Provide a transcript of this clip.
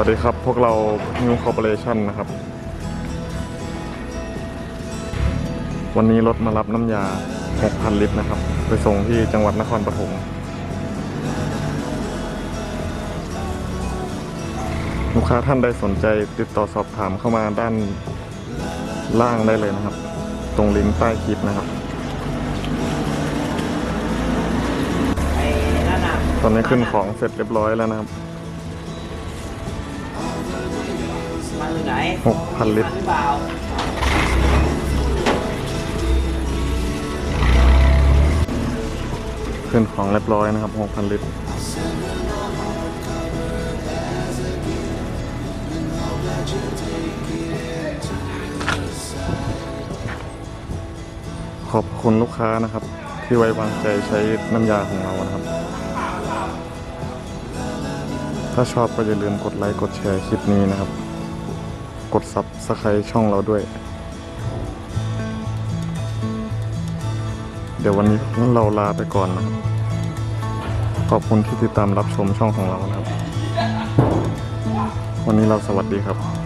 วัสดีครับ พวกเรา New Corporation นะครับ วันนี้รถมารับน้ำยา 6,000 ลิตรนะครับ ไปส่งที่จังหวัดนครปฐมลูกค้าท่านใดสนใจติดต่อสอบถามเข้ามาด้านล่างได้เลยนะครับ ตรงลิงก์ใต้คลิปนะครับตอนนี้ขึ้นของเสร็จเรียบร้อยแล้วนะครับ มันอยู่ไหนหกพันลิตร หรือเปล่าขึ้นของเรียบร้อยนะครับ 6,000 ลิตร ขอบคุณลูกค้านะครับ ที่ไว้วางใจใช้น้ำยาของเรานะครับ ถ้าชอบก็อย่าลืมกดไลค์ กดแชร์คลิปนี้นะครับ กดซับสไครต์ช่องเราด้วย เดี๋ยววันนี้เราลาไปก่อนนะครับ ขอบคุณที่ติดตามรับชมช่องของเรานะครับ วันนี้เราสวัสดีครับ